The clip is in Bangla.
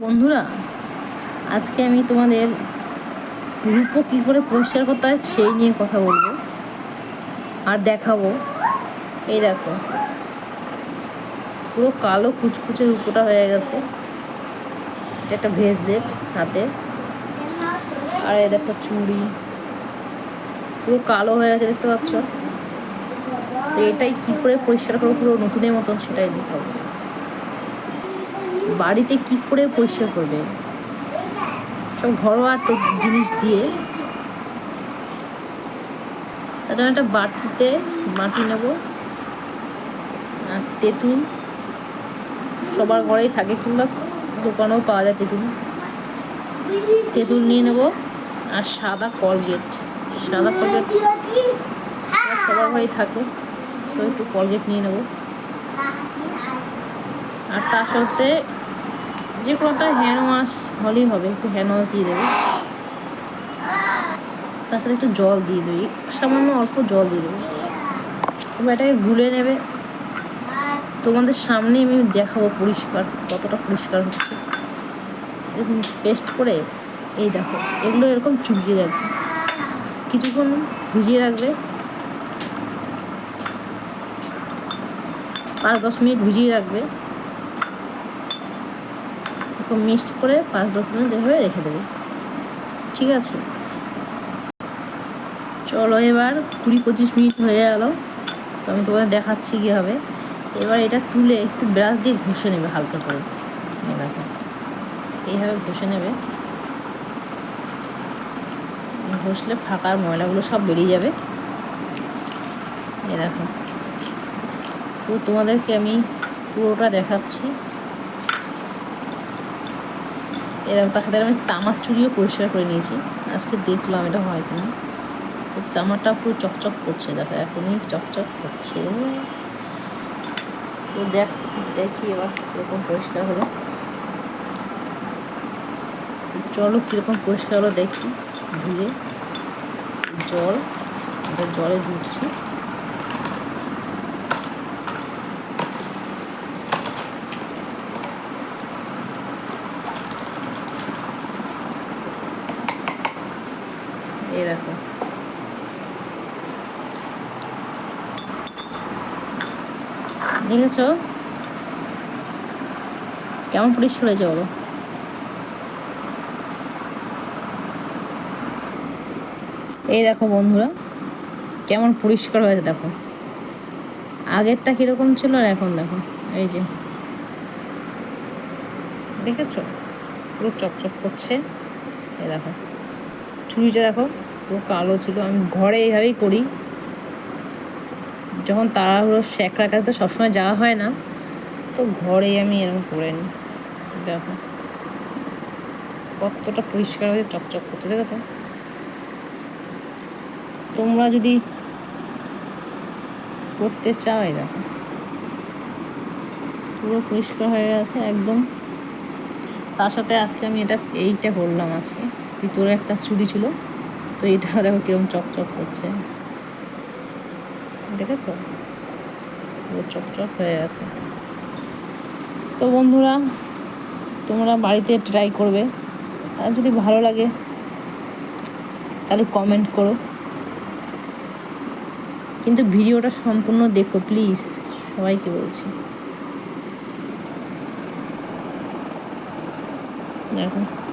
বন্ধুরা, আজকে আমি তোমাদের রূপো কী করে পরিষ্কার করতে হয় সেই নিয়ে কথা বলব আর দেখাবো। এই দেখো, পুরো কালো কুচকুচে রূপোটা হয়ে গেছে। এটা একটা ভেজলেট হাতে। আর এই দেখো চুড়ি, পুরো কালো হয়ে গেছে, দেখতে পাচ্ছ? তো এটাই কী করে পরিষ্কার করব পুরো নতুনের মতন সেটাই দেখাবো। বাড়িতে কি করে পরিষ্কার করবে? সব ঘরোয়া জিনিস দিয়ে। তার জন্য একটা বাটিতে মাটি নেব, আর তেঁতুল। সবার ঘরেই থাকে, কিংবা দোকানেও পাওয়া যায় তেঁতুল। তেঁতুল নিয়ে নেব, আর সাদা কলগেট। সাদা কলগেট সবার ঘরেই থাকে, তো একটু কলগেট নিয়ে নেব। আর তার সাথে যে কোনোটা হ্যান্ড ওয়াশ হলেই হবে, একটু হ্যান্ড ওয়াশ দিয়ে দেবে। তার সাথে একটু জল দিয়ে দেবে, সামান্য অল্প জল দিয়ে দেবে। এবার এটাকে গুলে নেবে। তোমাদের সামনে আমি দেখাবো পরিষ্কার, কতটা পরিষ্কার হচ্ছে। এরকম পেস্ট করে, এই দেখো, এগুলো এরকম চুবিয়ে রাখবে। কিছুক্ষণ ভিজিয়ে রাখবে। পাঁচ দশ মিনিট ভিজিয়ে রাখবে। এরকম মিক্সড করে পাঁচ, দশ মিনিট এভাবে রেখে দেবে। ঠিক আছে? চলো এবার কুড়ি, পঁচিশ মিনিট হয়ে গেল। তো আমি তোমাদের দেখাচ্ছি কীভাবে। এবার এটা তুলে একটু ব্রাশ দিয়ে ঘষে নেবে হালকা করে। দেখো। এইভাবে ঘষে নেবে। ঘষলে ফাঁকার ময়লাগুলো সব বেরিয়ে যাবে। এই দেখো। তো তোমাদেরকে আমি পুরোটা দেখাচ্ছি। এরকম তার সাথে আমি তামার চুড়িও পরিষ্কার করে নিয়েছি। আজকে দেখলাম এটা হয় কিনা। তো জামাটা পুরো চকচক করছে, দেখো, এখনই চকচক করছে। তো দেখ, দেখি এবার কীরকম পরিষ্কার হলো। চলো কীরকম পরিষ্কার হলো দেখি, ধুয়ে জল জলে ধুচ্ছি। এই দেখো। দেখেছ? কেমন পরিষ্কার হয়েছে বলো? এই দেখো বন্ধুরা, কেমন পরিষ্কার হয়েছে দেখো। আগেরটা কীরকম ছিল আর এখন দেখো, এই যে। দেখেছ? পুরো চকচক করছে। এই দেখো চুড়িটা দেখো। পুরো কালো ছিল। আমি ঘরে এইভাবেই করি। যখন তাড়াহুড়ো শ্যাকড়া কাছে তো সবসময় যাওয়া হয় না, তো ঘরেই আমি এরকম করে নিই। দেখো। কতটা পরিষ্কার হয়ে চকচক করছে, দেখেছ? তোমরা যদি করতে চাও, এই দেখো। পুরো পরিষ্কার হয়ে গেছে একদম। তার সাথে আজকে আমি এটা, এইটা করলাম আজকে। ভিতরে একটা চুড়ি ছিল। তো এটা দেখো কীরকম চকচক করছে। দেখেছ? চকচক হয়ে গেছে। তো বন্ধুরা, তোমরা বাড়িতে ট্রাই করবে। আর যদি ভালো লাগে, তাহলে কমেন্ট করো। কিন্তু ভিডিওটা সম্পূর্ণ দেখো প্লিজ সবাইকে বলছি। দেখো।